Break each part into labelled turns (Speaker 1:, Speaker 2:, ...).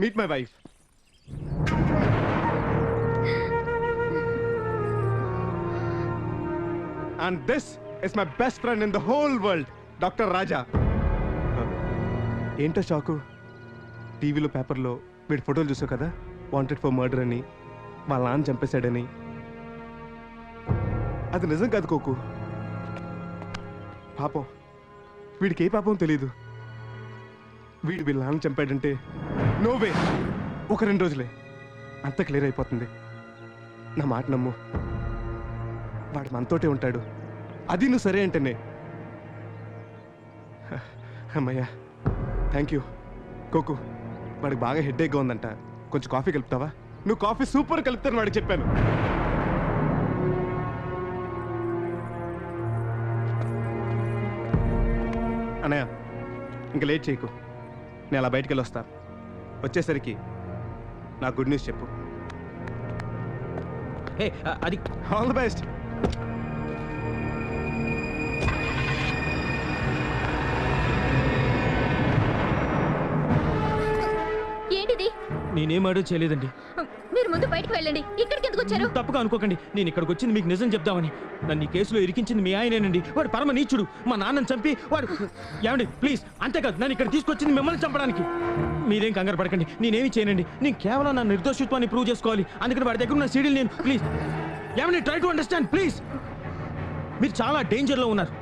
Speaker 1: Meet my wife and this is my best friend in the whole world doctor Raja ఏంటో షాకు? టీవీలో పేపర్లో వీడి ఫోటోలు చూసావు కదా? వాంటెడ్ ఫర్ మర్డర్ అని వాళ్ళ నాన్న చంపేశాడని. అది నిజం కాదు కోకు. పాపం. వీడికి ఏ పాపం తెలియదు వీడు వీళ్ళ నాన్న చంపాడంటే నోవే ఒక రెండు రోజులే. అంత క్లియర్ అయిపోతుంది. నా మాట నమ్ము. వాడు మనతోటే ఉంటాడు. అది నువ్వు సరే అంటేనే. అమ్మయ్యా థ్యాంక్ యూ కోకు వాడికి బాగా హెడ్ఏక్గా ఉందంట. కొంచెం కాఫీ కలుపుతావా? నువ్వు కాఫీ సూపర్ కలుపుతాను వాడికి చెప్పాను. అన్నయ్య ఇంకా లేట్ చేయకు. నేను అలా బయటికి వెళ్ళొస్తాను వచ్చేసరికి నా గుడ్ న్యూస్ చెప్పు.
Speaker 2: హే అది
Speaker 1: ఆల్ ది బెస్ట్
Speaker 3: ఏంటిది?
Speaker 2: నేనేమాడో చేయలేదండి.
Speaker 3: మీరు ముందు బయటకు వెళ్ళండి. ఇక్కడికి ఎందుకు వచ్చారు?
Speaker 2: తప్పుగా అనుకోకండి. నేను ఇక్కడికి వచ్చింది మీకు నిజం చెప్దామని. నన్ను ఈ కేసులో ఇరికించింది మీ ఆయనేనండి. వాడు పరమ నీచుడు. మా నాన్నని చంపి వాడు ఏమండి ప్లీజ్ అంతేకాదు నన్ను ఇక్కడ తీసుకొచ్చింది మిమ్మల్ని చంపడానికి. మీరేం కంగారు పడకండి. నేనేమి చేయనండి. నేను కేవలం నా నిర్దోషిత్వాన్ని ప్రూవ్ చేసుకోవాలి. అందుకని వాడి దగ్గర ఉన్న సీడీలు నేను ప్లీజ్. ఏమండి ట్రై టు అండర్స్టాండ్ ప్లీజ్ మీరు చాలా డేంజర్లో ఉన్నారు.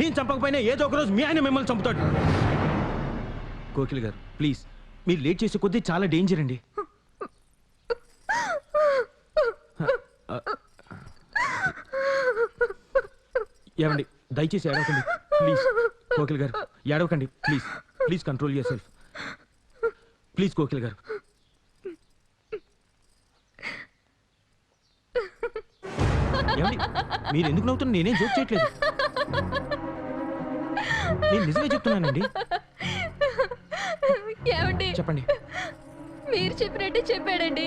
Speaker 2: నేను చంపకపోయినా ఏదో ఒక రోజు మీ ఆయన మిమ్మల్ని చంపుతాడు. కోకిల్ గారు ప్లీజ్ మీరు లేట్ చేసే కొద్దీ చాలా డేంజర్ అండి. ఏమండి దయచేసి ఏడవకండి. ప్లీజ్ కోకిల్ గారు ఏడవకండి. Please please control yourself. Please Kokil గారు. ఏమండి మీరు ఎందుకు నవ్వుతున్నారు? నేనేం జోక్ చేయట్లేదు. నేను నిజమే చెప్తున్నానండి.
Speaker 3: ఏమండి?
Speaker 2: చెప్పండి.
Speaker 3: మీరు చెప్పినట్టు చెప్పాడండి.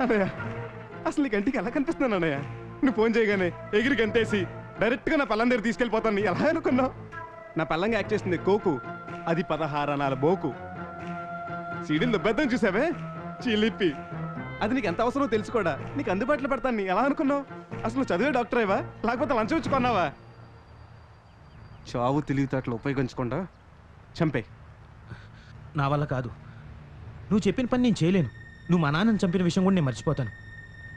Speaker 1: అన్నయ్య అసలు నీకు కంటికి ఎలా కనిపిస్తున్నాను అన్నయ్య? నువ్వు ఫోన్ చేయగానే ఎగిరి గంతేసి డైరెక్ట్గా నా పల్లం దగ్గర తీసుకెళ్ళిపోతాను. నీ ఎలా అనుకున్నావు? నా పల్లంగా యాక్ట్ చేస్తుంది కోకు. అది పదహారు అనాల బోకు. సీడీలు దుబ్బెద్దం చూసావే? చిలిపి. అది నీకు ఎంత అవసరమో తెలుసు కూడా. నీకు అందుబాటులో పెడతాను. నీ ఎలా అనుకున్నావు? అసలు నువ్వు చదివే డాక్టరేవా లేకపోతే లంచం ఉంచుకున్నావా చావు తెలివితేటలు ఉపయోగించకుండా చంపే
Speaker 2: నా వల్ల కాదు. నువ్వు చెప్పిన పని నేను చేయలేను. నువ్వు మా నాన్నని చంపిన విషయం కూడా నేను మర్చిపోతాను.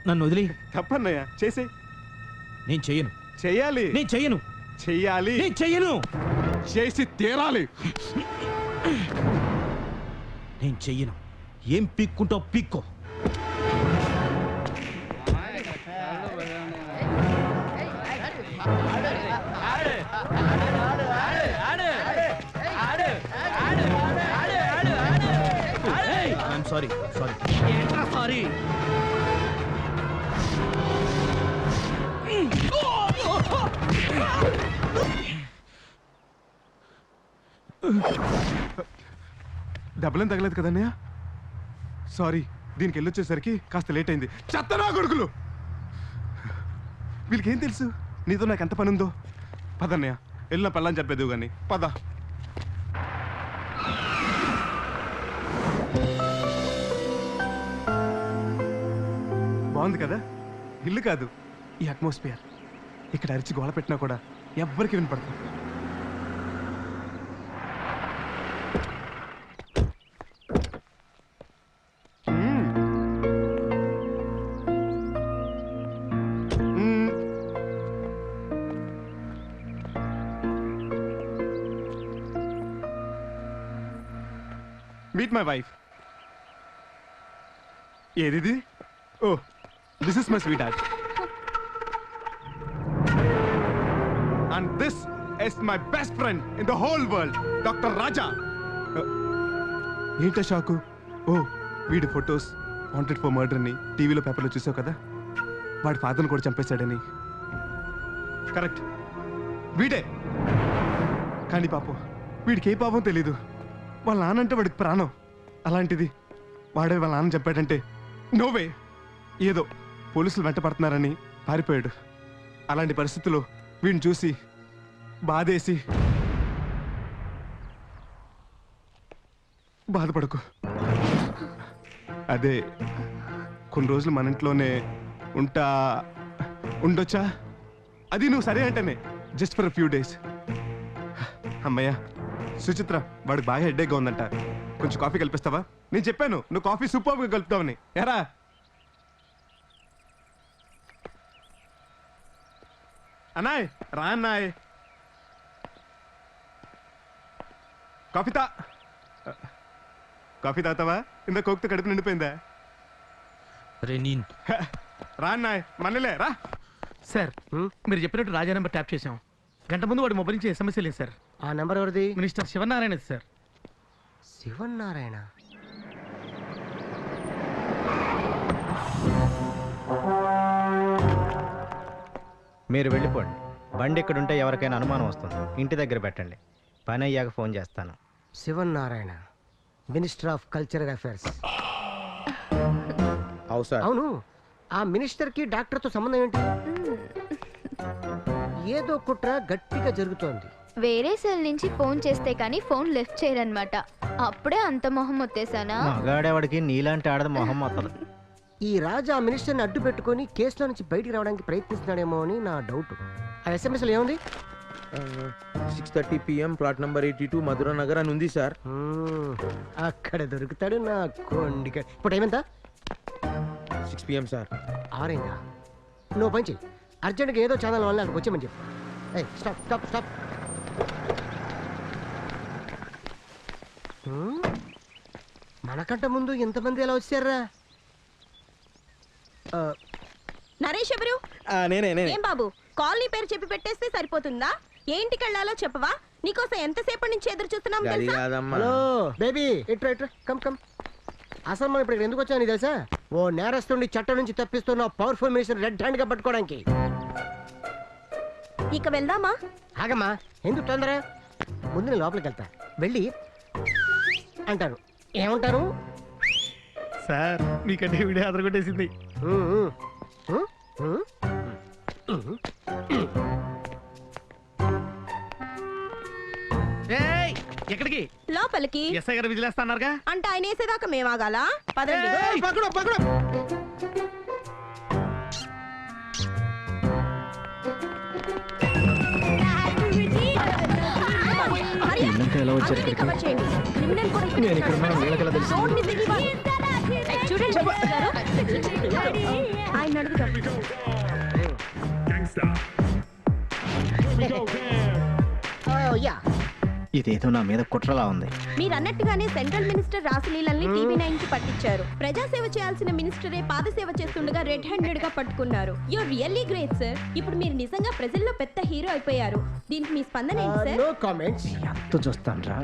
Speaker 2: నన్ను వదిలి
Speaker 1: తప్పన్నయ్య చేసే.
Speaker 2: నేను చెయ్యను.
Speaker 1: చెయ్యాలి.
Speaker 2: నేను చెయ్యను.
Speaker 1: చెయ్యాలి.
Speaker 2: నేను చెయ్యను.
Speaker 1: చేసి తీరాలి.
Speaker 2: నేను చెయ్యను. ఏం పిక్కుంటావు పిక్కో. I'm sorry sorry
Speaker 4: sorry?
Speaker 1: డబ్బులేం తగలేదు కదన్నయ్య? సారీ దీనికి వెళ్ళొచ్చేసరికి కాస్త లేట్ అయింది. చెత్తనా కొడుకులు! వీళ్ళకి ఏం తెలుసు? నీతో నాకు ఎంత పని ఉందో పదన్నయ్య వెళ్ళిన పల్లని చెప్పేది కానీ పద. బాగుంది కదా. ఇల్లు కాదు ఈ అట్మాస్ఫియర్. ఇక్కడ అరిచి గోడ పెట్టినా కూడా ఎవ్వరికి వినపడుతుంది మీట్ మై వైఫ్ ఏది ఓ this is my sweetheart and this is my best friend in the whole world doctor Raja ఏంట షాకు? ఓ వీడి ఫొటోస్ వాంటెడ్ ఫర్ మర్డర్ని టీవీలో పేపర్లో చూసావు కదా? వాడి ఫాదర్ని కూడా చంపేశాడని. కరెక్ట్ వీడే. కానీ పాపం వీడికి ఏ పాపం తెలీదు. వాళ్ళ నాన్నంటే వాడికి ప్రాణం. అలాంటిది వాడే వాళ్ళ నాన్న చెప్పాడంటే నోవే ఏదో. పోలీసులు వెంటపడుతున్నారని పారిపోయాడు. అలాంటి పరిస్థితుల్లో వీడిని చూసి బాధేసి బాధపడకు. అదే కొన్ని రోజులు మన ఇంట్లోనే ఉంటా ఉండొచ్చా? అది నువ్వు సరే అంటేనే జస్ట్ ఫర్ ఫ్యూ డేస్ అమ్మయ్య సుచిత్ర వాడికి బాగా హెడ్ఏక్గా ఉందంట. కొంచెం కాఫీ కల్పిస్తావా? నేను చెప్పాను నువ్వు కాఫీ సూపర్గా కలుపుతావని. ఎరా అన్నాయ్ రా అన్నాయ్. కాఫీ తా కాఫీ తాగుతావా ఇంత కోక్తో కడుపు నిండిపోయిందా?
Speaker 2: రే నేను.
Speaker 1: హ, రా అన్నాయ్ మనలే రా.
Speaker 4: సార్ మీరు చెప్పినట్టు రాజా నెంబర్ ట్యాప్ చేశాం. గంట ముందు వాడి మొబైల్ నుంచి ఎస్ఎంఎస్ లేదు సార్.
Speaker 5: ఆ నెంబర్ ఎవరిది?
Speaker 4: Minister Sivanarayana sir.
Speaker 5: శివన్నారాయణ
Speaker 6: మీరు వెళ్ళిపోండి. బండి ఇక్కడ ఉంటే ఎవరికైనా అనుమానం వస్తుంది. ఇంటి దగ్గర పెట్టండి. పని అయ్యాక ఫోన్ చేస్తాను.
Speaker 5: Sivannarayana minister of cultural affairs
Speaker 7: అవు సార్.
Speaker 5: అవును ఆ మినిస్టర్కి డాక్టర్తో సంబంధం ఏంటి? ఏదో కుట్ర గట్టిగా జరుగుతోంది.
Speaker 3: వేరే సెల్ నుంచి ఫోన్ చేస్తే కానీ ఫోన్ లిఫ్ట్ చేయరనమాట అప్పుడే అంత మొహం వచ్చేసానా
Speaker 6: మగాడేవాడికి నీలాంటి ఆడది మొహం మొత్తదు
Speaker 5: ఈ రాజా మినిస్టర్ని అడ్డు పెట్టుకొని కేసులో నుంచి బయటికి రావడానికి ప్రయత్నిస్తున్నాడేమో అని నా డౌట్. ఆ ఎస్ఎంఎస్లో ఏముంది?
Speaker 7: Six thirty PM plot number eighty two Madhura Nagar అని ఉంది సార్
Speaker 5: మ్మ్, అక్కడ దొరుకుతాడు నా కొండిక. ఇప్పుడు ఏమెంత
Speaker 7: సిక్స్ పిఎం సార్
Speaker 5: ఆరైందా? నువ్వు పని చెయ్యి. అర్జెంట్గా ఏదో ఛానల్ వల్ల అక్కడికి వచ్చామని చెప్పు. ఏయ్ స్టాప్ స్టాప్ స్టాప్? మనకంట ముందు ఎంతమంది ఎలా వచ్చారా?
Speaker 8: నరేష్ ఎవరు?
Speaker 7: నేనే నేనే.
Speaker 8: ఏం బాబు? కాలనీ పేరు చెప్పి పెట్టేస్తే సరిపోతుందా? ఏ ఇంటికి వెళ్ళాలో చెప్పవా? నీకోసం ఎంతసేపటి నుంచి ఎదురు చూస్తున్నాం
Speaker 7: గది
Speaker 8: తెలుసా?
Speaker 7: కాదమ్మా.
Speaker 5: హలో బేబీ ఇట్రా ఇట్రా కమ్ కమ్. అసలు మనం ఇప్పుడు ఎందుకు వచ్చాను తెలుసా? ఓ నేరస్తుడిని చట్టం నుంచి తప్పిస్తున్న పవర్ఫుల్ మినిస్టర్ రెడ్ హ్యాండ్గా పట్టుకోవడానికి.
Speaker 8: ఇక వెళ్దామా?
Speaker 5: ఆగమ్మా ఎందుకు తొందర? ముందు నేను లోపలికి వెళ్తా. వెళ్ళి అంటాను. ఏమంటాను
Speaker 4: సార్ మీకంటే వీడియో అదరగొట్టేసింది. ఏయ్ ఎక్కడికి?
Speaker 8: లోపలికి.
Speaker 4: ఎస్ఐ గారు విజిలేస్తా అన్నారుగా?
Speaker 8: అంటే ఆయన వేసేదాకా మేము ఆగాలా పదండి
Speaker 4: ఏయ్, పక్కడు పక్కడు
Speaker 8: హరి, అందరినీ కవర్ చేయండి. క్రిమినల్ కూడా ఇక్కడ ఉన్నాడు. Don't miss anyone. ఏయ్, చూడండి ఆయన అడుగుతాం
Speaker 5: ఆ,
Speaker 6: ఇదేదో నా మీద కుట్రలా ఉంది.
Speaker 8: మీరు అన్నట్టుగానే సెంట్రల్ మినిస్టర్ రాసలీలని టీవీ నైన్కి పట్టించారు. ప్రజాసేవ చేయాల్సిన మినిస్టరే పాదసేవ చేస్తుండగా రెడ్ హ్యాండెడ్గా పట్టుకున్నారు. యూర్ రియల్లీ గ్రేట్ సార్ ఇప్పుడు మీరు నిజంగా ప్రజల్లో పెద్ద హీరో అయిపోయారు. దీనికి మీ స్పందన ఏంటి సార్
Speaker 5: నో కామెంట్స్
Speaker 6: ఎంత చూస్తాను రా